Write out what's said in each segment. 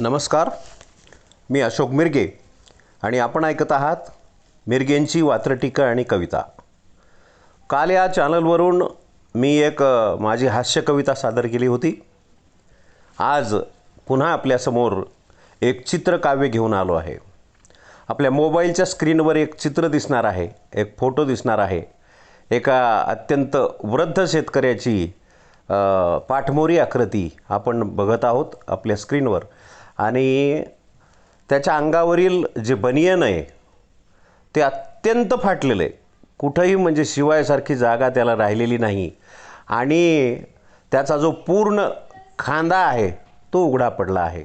नमस्कार. मी अशोक मिरगे आणि आपण ऐकत आहात मिरगेंची वात्रटीका आणि कविता. काल या चॅनलवरून मी एक माझी हास्य कविता सादर केली होती. आज पुन्हा आपल्यासमोर एक चित्रकाव्य घेऊन आलो आहे. आपल्या मोबाईलच्या स्क्रीनवर एक चित्र दिसणार आहे एक फोटो दिसणार आहे. एका अत्यंत वृद्ध शेतकऱ्याची पाठमोरी आकृती आपण बघत आहोत आपल्या स्क्रीनवर. आणि त्याच्या अंगावरील जे बनियन आहे ते अत्यंत फाटलेलं आहे. कुठंही म्हणजे शिवायसारखी जागा त्याला राहिलेली नाही. आणि त्याचा जो पूर्ण खांदा आहे तो उघडा पडला आहे.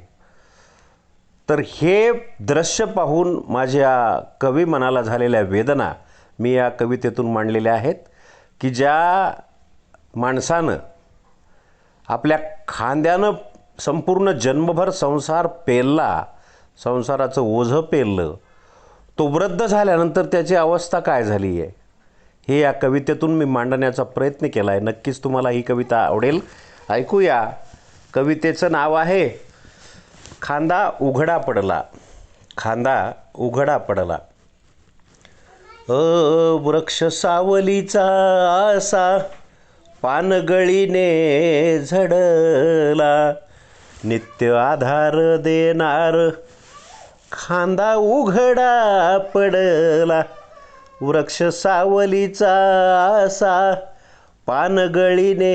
तर हे दृश्य पाहून माझ्या कवी मनाला झालेल्या वेदना मी या कवितेतून मांडलेल्या आहेत की ज्या माणसानं आपल्या खांद्यानं संपूर्ण जन्मभर संसार पेलला संसाराचं ओझं पेललं. तो वृद्ध झाल्यानंतर त्याची अवस्था काय झाली आहे हे या कवितेतून मी मांडण्याचा प्रयत्न केला आहे नक्कीच तुम्हाला ही कविता आवडेल. ऐकूया. कवितेचं नाव आहे खांदा उघडा पडला. खांदा उघडा पडला. अ वृक्ष सावलीचा आसा पानगळीने झडला. नित्य आधार देणार. खांदा उघडा पडला वृक्ष सावलीचा असा पानगळीने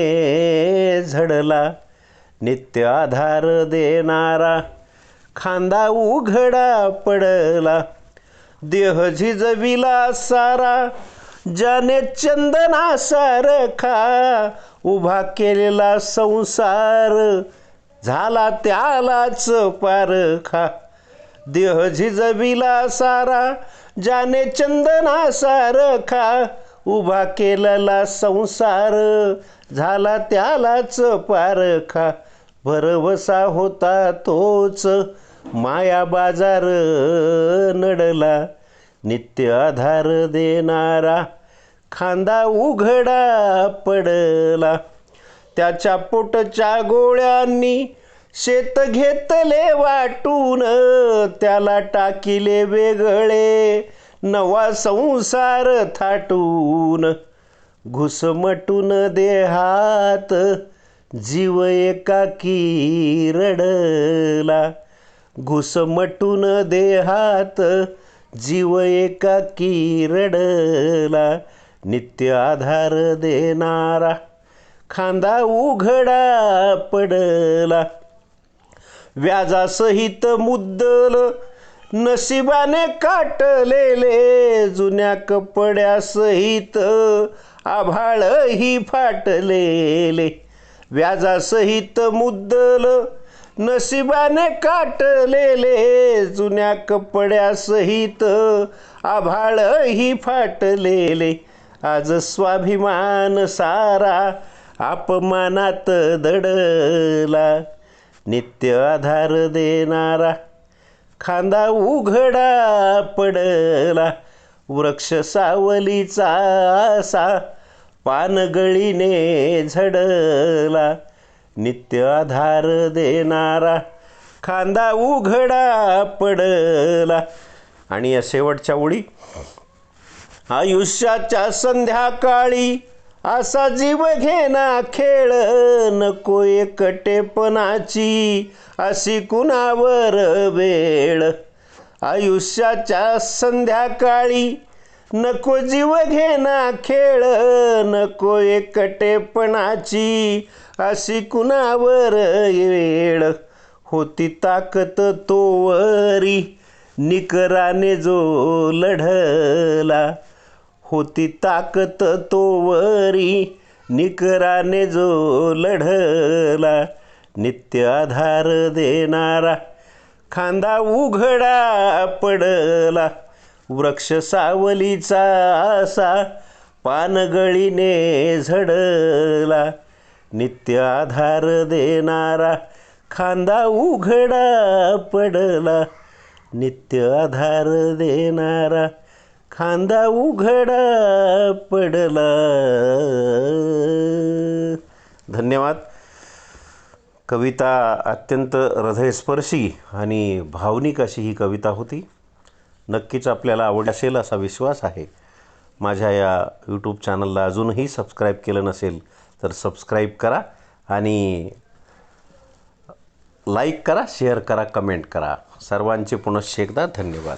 झडला. नित्य आधार देणारा खांदा उघडा पडला देह झिजविला सारा ज्याने चंदना सारखा उभा केलेला संसार झाला त्यालाच पारखा देह झिजविला सारा ज्याने चंदना सारखा उभा केलेला संसार झाला त्यालाच पारखा भरवसा होता तोच माया बाजार नडला. नित्य आधार देणारा खांदा उघडा पडला. त्याच्या पोटच्या गोळ्यांनी शेत घेतले वाटून त्याला टाकिले वेगळे नवा संसार थाटून. घुसमटून देहात जीव एकाकी रडला. घुसमटून देहात जीव एकाकी रडला. नित्य आधार देणारा खांदा उघडा पडला. व्याजासहित मुद्दल नशिबाने काटलेले जुन्या कपड्यासहित आभाळही फाटलेले. व्याजासहित मुद्दल नशिबाने काटलेले जुन्या कपड्यासहित आभाळही फाटलेले. आज स्वाभिमान सारा अपमानात दडला. नित्य आधार देणारा खांदा उघडा पडला. वृक्ष सावलीचा आसा पानगळीने झडला. नित्य आधार देणारा खांदा उघडा पडला. आणि या शेवटच्या ओळी. आयुष्याच्या संध्याकाळी असा जीव घेना खेळ नको एकटेपणाची अशी कुणावर वेळ? आयुष्याच्या संध्याकाळी नको जीव घेना खेळ नको एकटेपणाची अशी कुणावर वेळ? होती ताकद तोवरी निकराने जो लढला. होती ताकत तोवरी. निकराने जो लढला नित्य आधार देणारा. खांदा उघडा पडला वृक्ष सावलीचा असा. पानगळीने झडला नित्य आधार देणारा. खांदा उघडा पडला नित्य आधार देणारा. खांदा उघडा पडला. धन्यवाद. कविता अत्यंत हृदयस्पर्शी आणि भावनिक अशी ही कविता होती. नक्कीच आपल्याला आवड असेल असा विश्वास आहे. माझ्या या यूट्यूब चॅनलला अजूनही सबस्क्राईब केलं नसेल तर सबस्क्राईब करा आणि लाईक करा शेअर करा कमेंट करा. सर्वांचे पुनश्च एकदा धन्यवाद.